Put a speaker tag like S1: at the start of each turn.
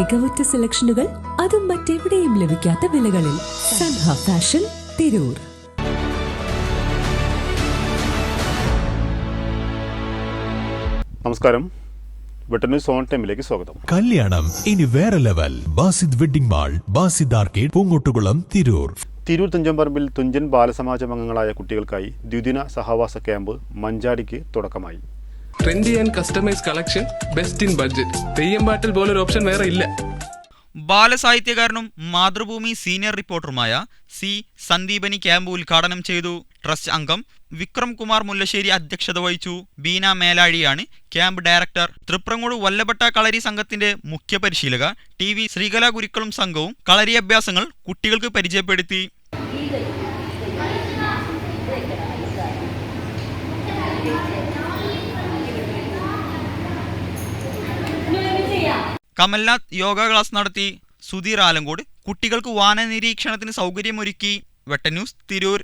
S1: മികവുറ്റ സെലക്ഷനുകൾ അതും മറ്റെവിടെയും ലഭിക്കാത്ത വിലകളിൽ സൻഹ ഫാഷൻ തിരൂർ.
S2: നമസ്കാരം. വെട്ടന്യൂസ് സോൺ ടൈമിലേക്ക് സ്വാഗതം.
S3: കല്യാണം ഇനി വേറെ level. Basid wedding mall Basid arcade Poongottukulam Tirur.
S2: Tirur തുഞ്ചൻപറമ്പിൽ Thunchan Balasamajam അംഗങ്ങളായ കുട്ടികൾക്കായി ദ്വിദിന സഹവാസ ക്യാമ്പ് മഞ്ചാടിക്ക് തുടക്കമായി.
S4: Trendy and customise collection best in budget Theyyam പോലെ ഒരു ഓപ്ഷൻ വേറെ ഇല്ല.
S5: ബാലസാഹിത്യകാരനും മാതൃഭൂമി സീനിയർ റിപ്പോർട്ടറുമായ സി സന്ദീപനി ക്യാമ്പ് ഉദ്ഘാടനം ചെയ്തു ട്രസ്റ്റ് അംഗം വിക്രം കുമാർ മുല്ലശ്ശേരി അധ്യക്ഷത വഹിച്ചു ബീന മേലാഴിയാണ് ക്യാമ്പ് ഡയറക്ടർ. തൃപ്രങ്ങോട് വല്ലഭട്ട കളരി സംഘത്തിന്റെ മുഖ്യ പരിശീലക ടി വി ശ്രീകല ഗുരുക്കളും സംഘവും കളരി അഭ്യാസങ്ങൾ കുട്ടികൾക്ക് പരിചയപ്പെടുത്തി. കമൽനാഥ് യോഗ ക്ലാസ് നടത്തി സുധീർ ആലങ്കോട് കുട്ടികൾക്ക് വാന നിരീക്ഷണത്തിന് സൗകര്യമൊരുക്കി. വെട്ടന്യൂസ് തിരൂർ.